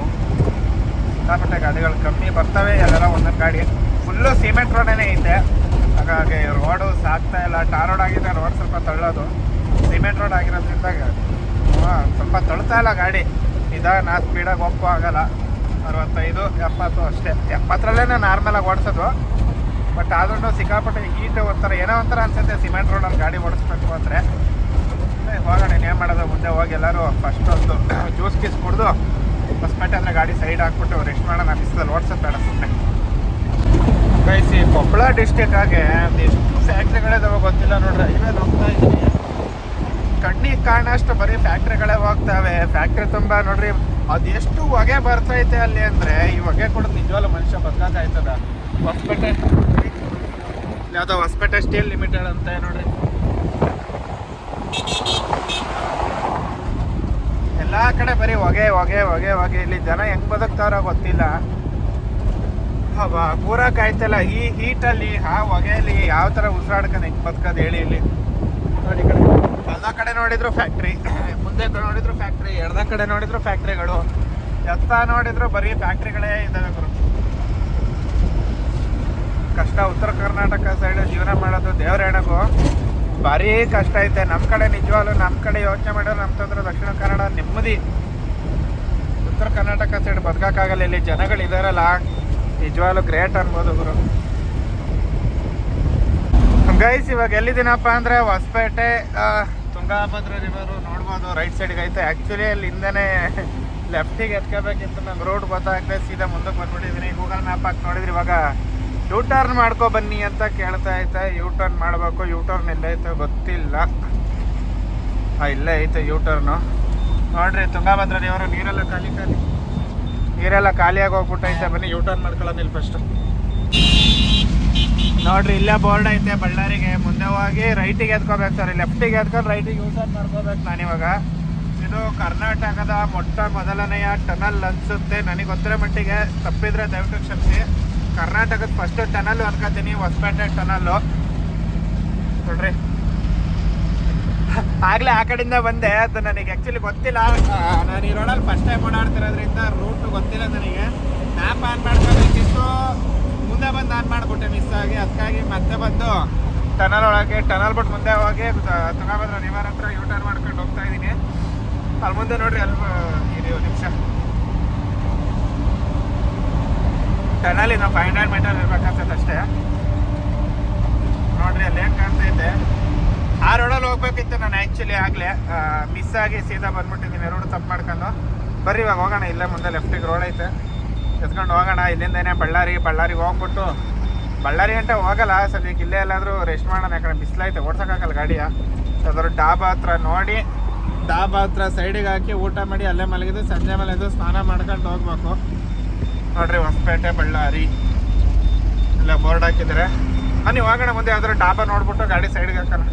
ಸಿಕ್ಕಾಪಟ್ಟೆ ಗಾಡಿಗಳು ಕಮ್ಮಿ ಬರ್ತವೆ, ಎಲ್ಲೆಲ್ಲ ಒಂದೊಂದು ಗಾಡಿ. ಫುಲ್ಲು ಸಿಮೆಂಟ್ ರೋಡೇ ಇದೆ ಹಾಗಾಗಿ ರೋಡು ಸಾಕ್ತಾ ಇಲ್ಲ. ಟಾರ್ ರೋಡ್ ಆಗಿದೆ ರೋಡ್ ಸ್ವಲ್ಪ ತಳ್ಳೋದು. ಸಿಮೆಂಟ್ ರೋಡ್ ಆಗಿರೋದ್ರಿಂದ ಸ್ವಲ್ಪ ತಳ್ತಾ ಇಲ್ಲ ಗಾಡಿ. ಇದಾಗ ನಾ ಸ್ಪೀಡಾಗಿ ಹೋಗೋ ಆಗಲ್ಲ. ಅರವತ್ತೈದು, ಎಪ್ಪತ್ತು ಅಷ್ಟೇ. ಎಪ್ಪತ್ತರಲ್ಲೇ ನಾರ್ಮಲಾಗಿ ಓಡಿಸೋದು. ಬಟ್ ಆದ್ರೂ ಸಿಕ್ಕಾಪಟ್ಟೆ ಹೀಟ್ ಒಂಥರ ಏನೋ ಒಂಥರ ಅನ್ಸುತ್ತೆ ಸಿಮೆಂಟ್ ರೋಡಲ್ಲಿ ಗಾಡಿ ಓಡಿಸ್ಬೇಕು ಅಂದರೆ. ಹೋಗೋಣ ಏನು ಮಾಡೋದು? ಮುಂದೆ ಹೋಗಿ ಎಲ್ಲರೂ ಫಸ್ಟ್ ಒಂದು ಜ್ಯೂಸ್ ಗೀಸ್ ಕುಡಿದು ಹೊಸಪೇಟೆ ಅಂದರೆ ಗಾಡಿ ಸೈಡ್ ಹಾಕ್ಬಿಟ್ಟು ರೆಸ್ಟ್ ಮಾಡೋಣ ಬಿಸಿಲಲ್ಲಿ ವಾಟ್ಸಪ್ ಬೇಡ ಸುಮ್ಮನೆ ಈ ಕೊಪ್ಪಳ ಡಿಸ್ಟಿಕ್ ಆಗಿ ಎಷ್ಟು ಫ್ಯಾಕ್ಟ್ರಿಗಳಿದಾವೆ ಗೊತ್ತಿಲ್ಲ ನೋಡ್ರಿ. ಹೈವೇ ಹೋಗ್ತಾ ಇದ್ದೀನಿ. ಕಣ್ಣಿಗೆ ಕಾಣಷ್ಟು ಬರೀ ಫ್ಯಾಕ್ಟ್ರಿಗಳೇ ಹೋಗ್ತಾವೆ. ಫ್ಯಾಕ್ಟ್ರಿ ತುಂಬ ನೋಡ್ರಿ ಅದೆಷ್ಟು ಹೊಗೆ ಬರ್ತೈತೆ ಅಲ್ಲಿ ಅಂದರೆ, ಈ ಹೊಗೆ ಕೂಡ ನಿಜವಾಗ್ಲೂ ಮನುಷ್ಯ ಬದುಕಾಯ್ತದ ಹೊಸಪೇಟೆ, ಯಾವುದೋ ಹೊಸಪೇಟೆ ಸ್ಟೀಲ್ ಲಿಮಿಟೆಡ್ ಅಂತ ನೋಡ್ರಿ. ಎಲ್ಲ ಕಡೆ ಬರೀ ಹೊಗೆ ಹೊಗೆ ಹೊಗೆ ಹೊಗೆ. ಇಲ್ಲಿ ಜನ ಹೆಂಗ್ ಬದುಕ್ತಾರೋ ಗೊತ್ತಿಲ್ಲ. ಹಬ್ಬ ಕಾಯ್ತಲ್ಲ. ಈ ಹೀಟಲ್ಲಿ ಆ ಹೊಗೆಯಲ್ಲಿ ಯಾವ ಥರ ಉಸಿರಾಡ್ಕೊಂಡು ಹೆಂಗ್ ಬದುಕೋದು ಹೇಳಿ ಇಲ್ಲಿ. ನೋಡಿ ಕಡೆ. ಎಲ್ಲ ಕಡೆ ನೋಡಿದ್ರು ಫ್ಯಾಕ್ಟ್ರಿ ಮುಂದೆ ಕಡೆ ನೋಡಿದ್ರು ಫ್ಯಾಕ್ಟ್ರಿ ಎಡದ ಕಡೆ ನೋಡಿದ್ರು ಫ್ಯಾಕ್ಟ್ರಿಗಳು ಎತ್ತ ನೋಡಿದ್ರು ಬರೀ ಫ್ಯಾಕ್ಟ್ರಿಗಳೇ ಇದ್ದಾವೆ ಕಷ್ಟ ಉತ್ತರ ಕರ್ನಾಟಕ ಸೈಡ್ ಜೀವನ ಮಾಡೋದು ದೇವ್ರ ಹೆಣಗು. ಭಾರಿ ಕಷ್ಟ ಐತೆ. ನಮ್ಮ ಕಡೆ ನಿಜವಾಗ್ಲೂ ನಮ್ಮ ಕಡೆ ಯೋಚನೆ ಮಾಡಿದ್ರೆ ನಮ್ಮ ತಂದ್ರೆ ದಕ್ಷಿಣ ಕನ್ನಡ ನೆಮ್ಮದಿ. ಉತ್ತರ ಕರ್ನಾಟಕ ಸೈಡ್ ಬದುಕಕ್ಕಾಗಲ್ಲ. ಇಲ್ಲಿ ಜನಗಳು ಇದಾರಲ್ಲ. ನಿಜವಾಗ್ಲೂ ಗ್ರೇಟ್ ಅನ್ಬೋದು ಗುರು. ಗೈಸ್ ಇವಾಗ ಎಲ್ಲಿದ್ದೀನಪ್ಪ ಅಂದ್ರೆ ಹೊಸಪೇಟೆ ತುಂಗಾಭದ್ರ ರಿವರು ನೋಡ್ಬೋದು. ರೈಟ್ ಸೈಡ್ಗೆ ಐತೆ. ಆ್ಯಕ್ಚುಲಿ ಅಲ್ಲಿ ಹಿಂದೆ ಲೆಫ್ಟಿಗೆ ಎತ್ಕೋಬೇಕಿತ್ತು. ನಂಗೆ ರೋಡ್ ಗೊತ್ತಾಗದೆ ಸೀದಾ ಮುಂದಕ್ಕೆ ಬಂದ್ಬಿಟ್ಟಿದ್ದೀನಿ ಗೂಗಲ್ ಮ್ಯಾಪ್ ಹಾಕಿ ನೋಡಿದ್ರೆ ಇವಾಗ. ಯೂ ಟರ್ನ್ ಮಾಡ್ಕೊ ಬನ್ನಿ ಅಂತ ಕೇಳ್ತಾ ಐತೆ ಯೂ ಟರ್ನ್ ಮಾಡಬೇಕು. ಯೂ ಟರ್ನ್ ಎಲ್ಲೈತೆ ಗೊತ್ತಿಲ್ಲ. ಇಲ್ಲೇ ಐತೆ ಯೂ ಟರ್ನು ನೋಡ್ರಿ ತುಂಗಾಭದ್ರಾ ದೇವರು ನೀರೆಲ್ಲ ಖಾಲಿ ಖಾಲಿ. ನೀರೆಲ್ಲ ಖಾಲಿಯಾಗಿ ಹೋಗ್ಬಿಟ್ಟೈತೆ ಬನ್ನಿ ಯೂ ಟರ್ನ್ ಮಾಡ್ಕೊಳ್ಳೋಣ ಇಲ್ಲಿ ಫಸ್ಟು ನೋಡ್ರಿ, ಇಲ್ಲೇ ಬೋರ್ಡ್ ಐತೆ ಬಳ್ಳಾರಿಗೆ. ಮುಂದೆ ಹೋಗಿ ರೈಟಿಗೆ ಎತ್ಕೋಬೇಕು ಸರ್ ಲೆಫ್ಟಿಗೆ ಎತ್ಕೊಂಡು ರೈಟಿಗೆ ಟರ್ನ್ ಮಾಡ್ಕೋಬೇಕು ನಾನಿವಾಗ ಇದು ಕರ್ನಾಟಕದ ಮೊಟ್ಟ ಮೊದಲನೆಯ ಟನಲ್ ಅನ್ಸುತ್ತೆ. ನನಗೆ ಗೊತ್ತಿರೋ ಮಟ್ಟಿಗೆ ತಪ್ಪಿದ್ರೆ ದಯವಿಟ್ಟು ಕ್ಷಮಿಸಿ. ಕರ್ನಾಟಕದ ಫಸ್ಟ್ ಟನಲ್ ಅನ್ಕೋತೀನಿ, ಹೊಸಪೇಟೆ ಟನಲ್ಲು ನೋಡ್ರಿ. ಆಗ್ಲೇ ಆ ಕಡೆಯಿಂದ ಬಂದೆ, ಅದು ನನಗೆ ಆ್ಯಕ್ಚುಲಿ ಗೊತ್ತಿಲ್ಲ. ನಾನು ಈ ರೋಡಲ್ಲಿ ಫಸ್ಟ್ ಟೈಮ್ ಓಡಾಡ್ತಿರೋದ್ರಿಂದ ರೂಟ್ ಗೊತ್ತಿಲ್ಲ ನನಗೆ. ಮ್ಯಾಪ್ ಆನ್ ಮಾಡ್ಕೋಬೇಕಿತ್ತು. ಮುಂದೆ ಬಂದು ಆನ್ ಮಾಡಿಬಿಟ್ಟೆ ಮಿಸ್ ಆಗಿ. ಅದಕ್ಕಾಗಿ ಮತ್ತೆ ಬಂದು ಟನಲ್ ಒಳಗೆ ಟನಲ್ ಬಿಟ್ಟು ಮುಂದೆ ಹೋಗಿ ತುಂಗಭದ್ರಾ ರಿವರ್ ಹತ್ರ ಯೂ ಟರ್ನ್ ಮಾಡ್ಕೊಂಡು ಹೋಗ್ತಾ ಇದ್ದೀನಿ. ಅಲ್ಲಿ ಮುಂದೆ ನೋಡ್ರಿ, ಅಲ್ಲಿ ಇದು ನಿಮಿಷ. ಟನಲ್ ಇನ್ನು ಫೈವ್ ಹಂಡ್ರೆಡ್ ಮೀಟರ್ ಇರ್ಬೇಕಾಗ್ತದೆ ಅಷ್ಟೇ. ನೋಡ್ರಿ, ಅಲ್ಲಿ ಏನು ಕಾಣ್ತೈತೆ. ಆ ರೋಡಲ್ಲಿ ಹೋಗ್ಬೇಕಿತ್ತು ನಾನು ಆ್ಯಕ್ಚುಲಿ ಆಗಲೇ. ಮಿಸ್ ಆಗಿ ಸೀದಾ ಬಂದ್ಬಿಟ್ಟಿದ್ದೀನಿ. ರೋಡ್ ತಪ್ಪು ಮಾಡ್ಕೊಂಡು. ಬರ್ರಿ ಇವಾಗ ಹೋಗೋಣ, ಇಲ್ಲೇ ಮುಂದೆ ಲೆಫ್ಟಿಗೆ ರೋಡ್ ಐತೆ. ಎತ್ಕೊಂಡು ಹೋಗೋಣ, ಇಲ್ಲಿಂದನೇ ಬಳ್ಳಾರಿ, ಬಳ್ಳಾರಿಗೆ ಹೋಗ್ಬಿಟ್ಟು. ಬಳ್ಳಾರಿ ಅಂತ ಹೋಗಲ್ಲ, ಸದ್ಯಕ್ಕೆ ಇಲ್ಲೇ ಎಲ್ಲಾದರೂ ರೆಸ್ಟ್ ಮಾಡೋಣ, ಯಾಕಂದ್ರೆ ಬಿಸಿಲೈತೆ ಓಡ್ಸೋಕ್ಕಾಗಲ್ಲ ಗಾಡಿಯ. ಯಾವ್ದಾದ್ರು ಡಾಬಾ ಹತ್ರ ನೋಡಿ, ಡಾಬಾ ಹತ್ರ ಸೈಡಿಗೆ ಹಾಕಿ ಊಟ ಮಾಡಿ, ಅಲ್ಲೇ ಮಲಗಿದ್ದು, ಸಂಜೆ ಮೇಲೆ ಸ್ನಾನ ಮಾಡ್ಕೊಂಡು ಹೋಗ್ಬೇಕು. ನೋಡ್ರಿ ಹೊಸಪೇಟೆ, ಬಳ್ಳಾರಿ. ಇಲ್ಲ ಬೋರ್ಡ್ ಹಾಕಿದ್ರೆ ನೀವು ಹೋಗೋಣ ಮುಂದೆ ಯಾವ್ದಾದ್ರು ಡಾಬಾ ನೋಡ್ಬಿಟ್ಟು ಗಾಡಿ ಸೈಡ್ಗೆ ಹಾಕೋಣ.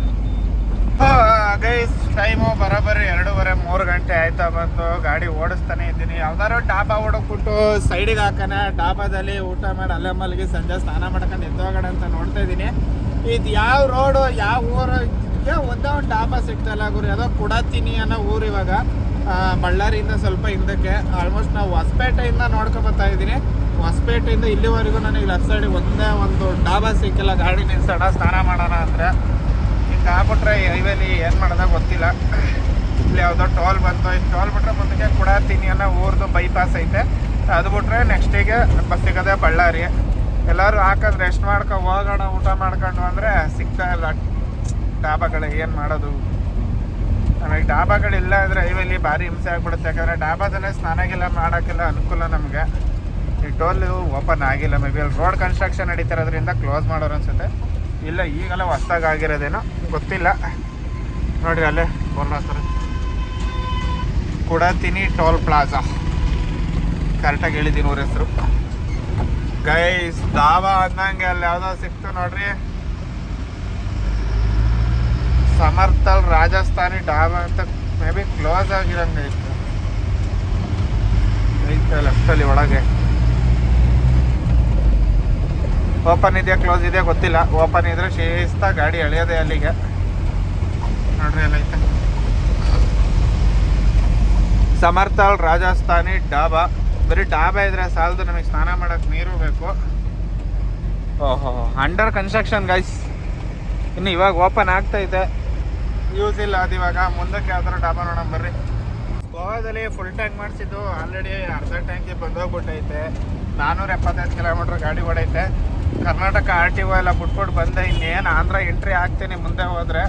ಗೈಸ್ ಟೈಮು ಬರೋಬ್ಬರಿ ಎರಡೂವರೆ, ಮೂರು ಗಂಟೆ ಆಯ್ತಾ ಬಂತು ಗಾಡಿ ಓಡಿಸ್ತಾನೆ ಇದ್ದೀನಿ. ಯಾವ್ದಾದ್ರು ಡಾಬಾ ಓಡಕ್ಬಿಟ್ಟು ಸೈಡಿಗೆ ಹಾಕೋಣ. ಡಾಬಾದಲ್ಲಿ ಊಟ ಮಾಡಿ ಅಲ್ಲೇ ಮಲ್ಲಿಗೆ ಸಂಜೆ ಸ್ನಾನ ಮಾಡ್ಕೊಂಡು ಎದ್ದೋಗೋಣ ಅಂತ ನೋಡ್ತಾ ಇದ್ದೀನಿ. ಇದು ಯಾವ ರೋಡು ಯಾವ ಊರು? ಇದಕ್ಕೆ ಒಂದೇ ಒಂದು ಡಾಬಾ ಸಿಗ್ತಾಯಿಲ್ಲ ಗುರು, ಯಾವುದೋ ಕುಡತೀನಿ ಅನ್ನೋ ಊರು ಇವಾಗ ಬಳ್ಳಾರಿಯಿಂದ ಸ್ವಲ್ಪ ಹಿಂದಕ್ಕೆ ಆಲ್ಮೋಸ್ಟ್ ನಾವು ಹೊಸಪೇಟೆಯಿಂದ ನೋಡ್ಕೊಂಡ್ ಬರ್ತಾ ಇದ್ದೀನಿ. ಹೊಸಪೇಟೆಯಿಂದ ಇಲ್ಲಿವರೆಗೂ ನನಗೆ ಲೆಫ್ಟ್ ಸೈಡಿಗೆ ಒಂದೇ ಒಂದು ಡಾಬಾ ಸಿಕ್ಕಿಲ್ಲ, ಗಾಡಿ ನಿಲ್ಸೋಣ, ಸ್ನಾನ ಮಾಡೋಣ ಅಂದರೆ. ಹಿಂಗೆ ಹಾಕ್ಬಿಟ್ರೆ ಹೈವೇಲಿ ಏನು ಮಾಡೋದ ಗೊತ್ತಿಲ್ಲ. ಇಲ್ಲಿ ಯಾವುದೋ ಟೋಲ್ ಬಂತು. ಈ ಟೋಲ್ ಬಿಟ್ರೆ ಮುಂದಕ್ಕೆ ಕುಡತೀನಿ ಅನ್ನೋ ಊರ್ದು ಬೈಪಾಸ್ ಐತೆ. ಅದು ಬಿಟ್ರೆ ನೆಕ್ಸ್ಟಿಗೆ ಬಸ್ ಸಿಗೋದೇ ಬಳ್ಳಾರಿ. ಎಲ್ಲರೂ ಹಾಕೋದು ರೆಸ್ಟ್ ಮಾಡ್ಕೊ, ಹೋಗೋಣ, ಊಟ ಮಾಡ್ಕೊಂಡು ಅಂದರೆ ಸಿಗ್ತಾ ಇಲ್ಲ. ಡಾಬಾಗಳು ಏನು ಮಾಡೋದು? ಆಮೇಲೆ ಡಾಬಾಗಳಿಲ್ಲ ಅಂದರೆ ಹೈವೇಲಿ ಭಾರಿ ಹಿಂಸೆ ಆಗ್ಬಿಡುತ್ತೆ. ಯಾಕಂದರೆ ಡಾಬಾದಲ್ಲೇ ಸ್ನಾನಗೆಲ್ಲ ಮಾಡೋಕ್ಕೆಲ್ಲ ಅನುಕೂಲ ನಮಗೆ. ಈ ಟೋಲ್ ಓಪನ್ ಆಗಿಲ್ಲ. ಮೇ ಬಿ ಅಲ್ಲಿ ರೋಡ್ ಕನ್ಸ್ಟ್ರಕ್ಷನ್ ನಡೀತಿರೋದ್ರಿಂದ ಕ್ಲೋಸ್ ಮಾಡೋರು ಅನ್ಸುತ್ತೆ. ಇಲ್ಲ, ಈಗೆಲ್ಲ ಹೊಸ್ದಾಗಿ ಆಗಿರೋದೇನೋ ಗೊತ್ತಿಲ್ಲ. ನೋಡಿರಿ ಅಲ್ಲೇ ಕುಡತಿನಿ ಕುಡತೀನಿ ಟೋಲ್ ಪ್ಲಾಜಾ. ಕರೆಕ್ಟಾಗಿ ಹೇಳಿದ್ದೀನಿ ಅವ್ರ ಹೆಸರು. ಗೈಸ್ ಡಾಬಾ ಅಂದಂಗೆ ಅಲ್ಲಿ ಯಾವುದೋ ಸಿಕ್ತು ನೋಡ್ರಿ. ಸಮರ್ಥಲ್ ರಾಜಸ್ಥಾನಿ ಡಾಬಾ ಅಂತ ಮೇ ಬಿ ಕ್ಲೋಸ್ ಆಗಿರಂಗೆ ಇತ್ತು. ಐತೆ ಲೆಫ್ಟಲ್ಲಿ ಒಳಗೆ. ಓಪನ್ ಇದೆಯಾ ಕ್ಲೋಸ್ ಇದೆಯಾ ಗೊತ್ತಿಲ್ಲ. ಓಪನ್ ಇದ್ರೆ ಶೇಸ್ತ ಗಾಡಿ ಎಳೆಯೋದೆ ಅಲ್ಲಿಗೆ. ನೋಡ್ರಿ ಎಲ್ಲ ಐತೆ. ಸಮರ್ಥಲ್ ರಾಜಸ್ಥಾನಿ ಡಾಬಾ. ಬರೀ ಡಾಬಾ ಇದ್ರೆ ಸಾಲದು, ನಮಗೆ ಸ್ನಾನ ಮಾಡಕ್ಕೆ ನೀರು ಬೇಕು. ಓಹೋ ಅಂಡರ್ ಕನ್ಸ್ಟ್ರಕ್ಷನ್ ಗೈಸ್ ಇನ್ನು ಇವಾಗ ಓಪನ್ ಆಗ್ತೈತೆ ಯೂಸ್ ಇಲ್ಲ, ಅದು ಇವಾಗ ಮುಂದಕ್ಕೆ ಯಾವ್ದಾರು ಡಾಬಾ ನೋಡೋಣ, ಬರ್ರಿ. ಗೋವಾದಲ್ಲಿ ಫುಲ್ ಟ್ಯಾಂಕ್ ಮಾಡಿಸಿದ್ದು ಆಲ್ರೆಡಿ ಅರ್ಧ ಟ್ಯಾಂಕಿಗೆ ಬಂದೋಗ್ಬಿಟ್ಟೈತೆ. ನಾನ್ನೂರ ಎಪ್ಪತ್ತೈದು ಕಿಲೋಮೀಟ್ರ್ ಗಾಡಿ ಓಡೈತೆ. ಕರ್ನಾಟಕ ಆರ್ ಟಿ ಒ ಎಲ್ಲ ಬಿಟ್ಬಿಟ್ಟು ಬಂದೆ. ಇನ್ನೇನು ಆಂಧ್ರ ಎಂಟ್ರಿ ಹಾಕ್ತೀನಿ, ಮುಂದೆ ಹೋದರೆ.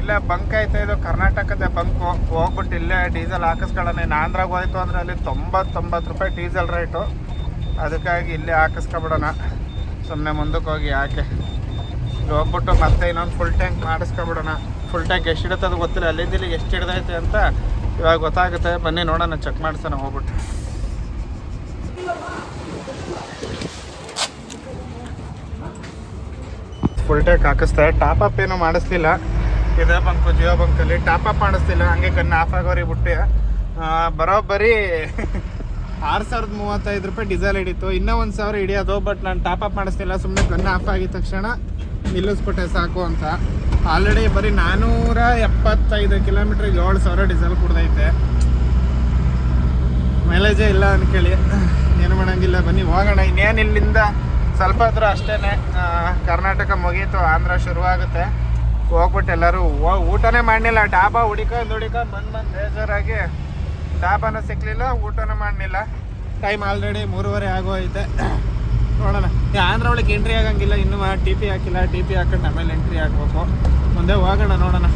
ಇಲ್ಲೇ ಬಂಕ್ ಐತೆ ಇದು, ಕರ್ನಾಟಕದ ಬಂಕ್ ಹೋಗ್ಬಿಟ್ಟು ಇಲ್ಲೇ ಡೀಸೆಲ್ ಹಾಕಿಸ್ಕೊಳ್ಳೋಣ. ಇನ್ನು ಆಂಧ್ರಾಗ ಹೋಯ್ತು ಅಂದರೆ ಅಲ್ಲಿ ತೊಂಬತ್ತೊಂಬತ್ತು ರೂಪಾಯಿ ಡೀಸೆಲ್ ರೇಟು ಅದಕ್ಕಾಗಿ ಇಲ್ಲೇ ಹಾಕಿಸ್ಕೊಬಿಡೋಣ. ಸುಮ್ಮನೆ ಮುಂದಕ್ಕೆ ಹೋಗಿ ಯಾಕೆ? ಹೋಗ್ಬಿಟ್ಟು ಮತ್ತೆ ಇನ್ನೊಂದು ಫುಲ್ ಟ್ಯಾಂಕ್ ಮಾಡಿಸ್ಕೊಬಿಡೋಣ. ಫುಲ್ ಟ್ಯಾಂಕ್ ಎಷ್ಟು ಇಡುತ್ತೆ ಅದು ಗೊತ್ತಿಲ್ಲ. ಅಲ್ಲಿಂದ ಇಲ್ಲಿಗೆ ಎಷ್ಟು ಹಿಡ್ದೈತೆ ಅಂತ ಇವಾಗ ಗೊತ್ತಾಗುತ್ತೆ. ಬನ್ನಿ ನೋಡೋಣ ಚೆಕ್ ಮಾಡ್ಸೋಣ, ಹೋಗ್ಬಿಟ್ಟು. ಫುಲ್ ಟ್ಯಾಂಕ್ ಹಾಕಿಸ್ತಾರೆ ಟಾಪ್ ಅಪ್ ಏನು ಮಾಡಿಸ್ಲಿಲ್ಲ. ಇದೇ ಬಂಕು ಜಿಯೋ ಬಂಕಲ್ಲಿ ಟಾಪ್ ಅಪ್ ಮಾಡಿಸ್ತಿಲ್ಲ ಹಂಗೆ ಕಣ್ಣು ಆಫ್ ಆಗೋರಿ ಬಿಟ್ಟು ಬರೋಬ್ಬರಿ ಆರು ಸಾವಿರದ ಮೂವತ್ತೈದು ರೂಪಾಯಿ ಡೀಸೆಲ್ ಹಿಡಿತು. ಇನ್ನೂ ಒಂದು ಸಾವಿರ ಹಿಡಿಯೋದು ಬಟ್ ನಾನು ಟಾಪ್ ಅಪ್ ಮಾಡಿಸ್ತಿಲ್ಲ ಸುಮ್ಮನೆ ಗನ್ ಆಫ್ ಆಗಿದ ತಕ್ಷಣ ನಿಲ್ಲಿಸ್ಬಿಟ್ಟೆ ಸಾಕು ಅಂತ. ಆಲ್ರೆಡಿ ಬರೀ ನಾನೂರ ಎಪ್ಪತ್ತೈದು ಕಿಲೋಮೀಟ್ರಿಗೆ ಏಳು ಸಾವಿರ ಡೀಸೆಲ್ ಕುಡ್ದೈತೆ. ಮೈಲೇಜೇ ಇಲ್ಲ ಅಂದ್ಕೇಳಿ ಏನು ಮಾಡೋಂಗಿಲ್ಲ ಬನ್ನಿ, ಹೋಗೋಣ. ಇನ್ನೇನು ಇಲ್ಲಿಂದ ಸ್ವಲ್ಪ ಹತ್ರ ಅಷ್ಟೇ ಕರ್ನಾಟಕ ಮುಗೀತು, ಆಂಧ್ರ ಶುರುವಾಗುತ್ತೆ. ಹೋಗ್ಬಿಟ್ಟು ಎಲ್ಲರೂ ಊಟನೇ ಮಾಡಲಿಲ್ಲ. ಡಾಬಾ ಹುಡಿಕೊಂಡು ಹುಡಿಕೊಂಡು ಬಂದು ಬಂದು ಬೇಜಾರಾಗಿ ಡಾಬಾನ ಸಿಕ್ಕಲಿಲ್ಲ ಊಟನೂ ಮಾಡಲಿಲ್ಲ. ಟೈಮ್ ಆಲ್ರೆಡಿ ಮೂರುವರೆ ಆಗೋಯ್ತೆ. ನೋಡೋಣ. ಆಂಧ್ರ ಒಳಗೆ ಎಂಟ್ರಿ ಆಗಂಗಿಲ್ಲ, ಇನ್ನು ಟಿ ಪಿ ಹಾಕಿಲ್ಲ ಟಿ ಪಿ ಹಾಕೊಂಡು ಆಮೇಲೆ ಎಂಟ್ರಿ ಹಾಕ್ಬೇಕು ಮುಂದೆ ಹೋಗೋಣ, ನೋಡೋಣ.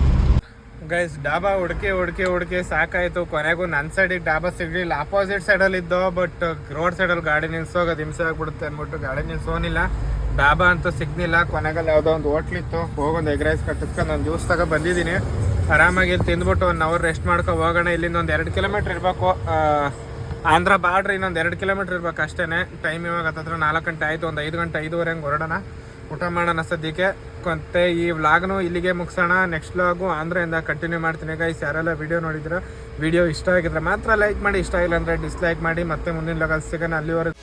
ಗೈಸ್ ಡಾಬಾ ಹುಡುಕಿ ಹುಡುಕಿ ಹುಡುಕಿ ಸಾಕಾಯಿತು. ಕೊನೆಗೂ ನನ್ನ ಸೈಡಿಗೆ ಡಾಬಾ ಸಿಗ್ಲಿಲ್ಲ. ಅಪೋಸಿಟ್ ಸೈಡಲ್ಲಿ ಇದ್ದೋ ಬಟ್ ರೋಡ್ ಸೈಡಲ್ಲಿ ಗಾಡಿ ನಿಲ್ಸೋಗೋದು ಹಿಂಸೆ ಆಗ್ಬಿಡುತ್ತೆ ಅಂದ್ಬಿಟ್ಟು ಗಾಡಿ ನಿಲ್ಸೋನಿಲ್ಲ. ಡಾಬಾ ಅಂತೂ ಸಿಗ್ನಿಲ್ಲ ಕೊನೆಗಲ್ಲಿ ಯಾವುದೋ ಒಂದು ಹೋಟ್ಲಿತ್ತು ಹೋಗೊಂದು ಎಗ್ ರೈಸ್ ಕಟ್ಟಿಸ್ಕೊಂಡು ಒಂದು ಜ್ಯೂಸ್ ತಗೋ ಬಂದಿದ್ದೀನಿ. ಆರಾಮಾಗಿ ತಿಂದ್ಬಿಟ್ಟು ಒನ್ ಅವರ್ ರೆಸ್ಟ್ ಮಾಡ್ಕೊ ಹೋಗೋಣ. ಇಲ್ಲಿಂದ ಒಂದು ಎರಡು ಕಿಲೋಮೀಟ್ರ್ ಇರಬೇಕು. ಆಂಧ್ರ ಬಾರ್ಡ್ರ್ ಇನ್ನೊಂದು ಎರಡು ಕಿಲೋಮೀಟರ್ ಇರ್ಬೇಕು ಅಷ್ಟೇ ಟೈಮ್ ಇವಾಗ ಹತ್ತತ್ರ ನಾಲ್ಕು ಗಂಟೆ ಆಯಿತು, ಒಂದು ಐದು ಗಂಟೆ ಐದುವರೆ ಹಂಗೆ ಹೊರಡೋಣ. ಊಟ ಮಾಡೋಣ ಸದ್ಯಕ್ಕೆ. ಮತ್ತೆ ಈ ವ್ಲಾಗ್ನು ಇಲ್ಲಿಗೆ ಮುಗಿಸೋಣ. ನೆಕ್ಸ್ಟ್ ವ್ಲಾಗು ಆಂಧ್ರದಿಂದ ಕಂಟಿನ್ಯೂ ಮಾಡ್ತೀನಿ ಗೈಸ್ ಯಾರೆಲ್ಲ ವಿಡಿಯೋ ನೋಡಿದ್ರೆ ವಿಡಿಯೋ ಇಷ್ಟ ಆಗಿದ್ರೆ ಮಾತ್ರ ಲೈಕ್ ಮಾಡಿ, ಇಷ್ಟ ಇಲ್ಲ ಅಂದರೆ ಡಿಸ್ಲೈಕ್ ಮಾಡಿ. ಮತ್ತೆ ಮುಂದಿನ ವ್ಲಾಗ್ ಸಿಗೋಣ. ಅಲ್ಲಿವರೆಗೂ